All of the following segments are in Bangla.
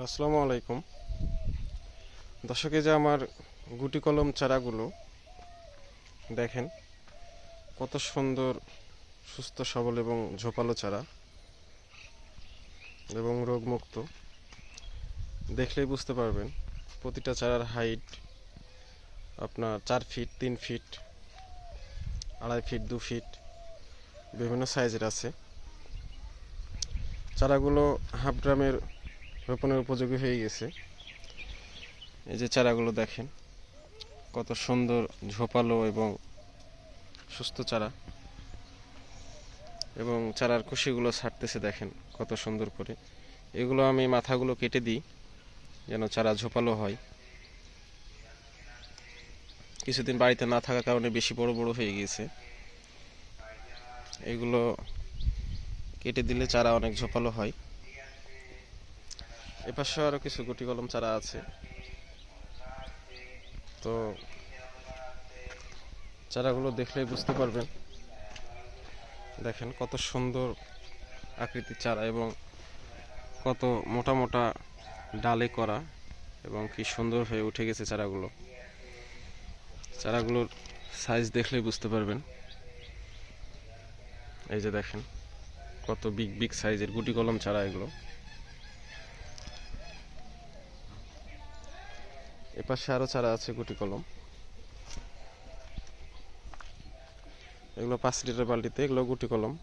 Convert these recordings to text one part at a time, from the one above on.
আসসালামু আলাইকুম। দর্শকে যে আমার গুটি কলম চারাগুলো দেখেন, কত সুন্দর, সুস্থ, সবল এবং ঝোপালো চারা এবং রোগমুক্ত। দেখলেই বুঝতে পারবেন প্রতিটা চারার হাইট আপনার চার ফিট তিন ফিট আড়াই ফিট দু ফিট বিভিন্ন সাইজের আছে। চারাগুলো হাফ ড্রামের রোপণের উপযোগী হয়ে গেছে। এই যে চারাগুলো দেখেন, কত সুন্দর ঝোপালো এবং সুস্থ চারা। এবং চারার কুশিগুলো ছাড়তেছে দেখেন, কত সুন্দর করে। এগুলো আমি মাথাগুলো কেটে দিই, যেন চারা ঝোপালো হয়। কিছুদিন বাড়িতে না থাকার কারণে বেশি বড় বড় হয়ে গিয়েছে। এগুলো কেটে দিলে চারা অনেক ঝোপালো হয়। এপাশে আরও কিছু গুটি কলম চারা আছে। তো চারাগুলো দেখলেই বুঝতে পারবেন। দেখেন কত সুন্দর আকৃতির চারা এবং কত মোটা মোটা ডালে করা এবং কি সুন্দর হয়ে উঠে গেছে চারাগুলো। চারাগুলোর সাইজ দেখলেই বুঝতে পারবেন। এই যে দেখেন, কত বিগ বিগ সাইজের গুটি কলম চারা এগুলো। এপাশে আরও চারা আছে, গুটি কলম। এগুলো পাঁচ লিটার বালতিতে, এগুলো গুটি কলম।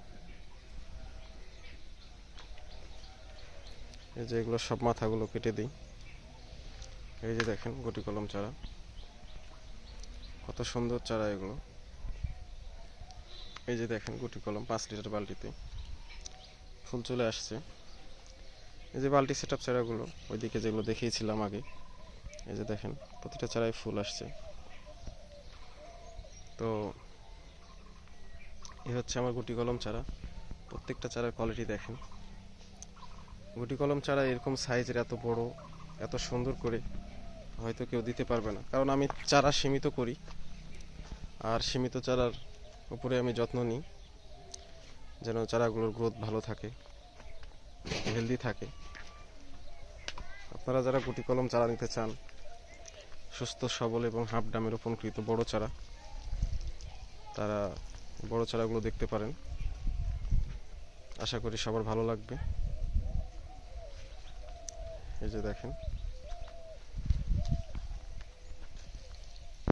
এই যে এগুলো সব মাথাগুলো কেটে দিই। এই যে দেখেন, গুটি কলম চারা। কত সুন্দর চারা এগুলো। এই যে দেখেন, গুটি কলম পাঁচ লিটার বালতিতে। ফুল চলে আসছে। এই যে বালতি সেট আপ চারাগুলো, ওইদিকে যেগুলো দেখিয়েছিলাম আগে। এই যে দেখেন, প্রতিটা চারায় ফুল আসছে। তো এ হচ্ছে আমার গুটি কলম চারা। প্রত্যেকটা চারার কোয়ালিটি দেখেন। গুটি কলম চারা এরকম সাইজের এত বড়, এত সুন্দর করে হয়তো কেউ দিতে পারবে না। কারণ আমি চারা সীমিত করি, আর সীমিত চারার উপরে আমি যত্ন নিই, যেন চারাগুলোর গ্রোথ ভালো থাকে হেলদি থাকে। আপনারা যারা গুটি কলম চারা নিতে চান, সুস্থ, সবল এবং হাফ ডামে রোপণকৃত বড় চারা, তারা বড় চারাগুলো দেখতে পারেন। আশা করি সবার ভালো লাগবে। এই যে দেখেন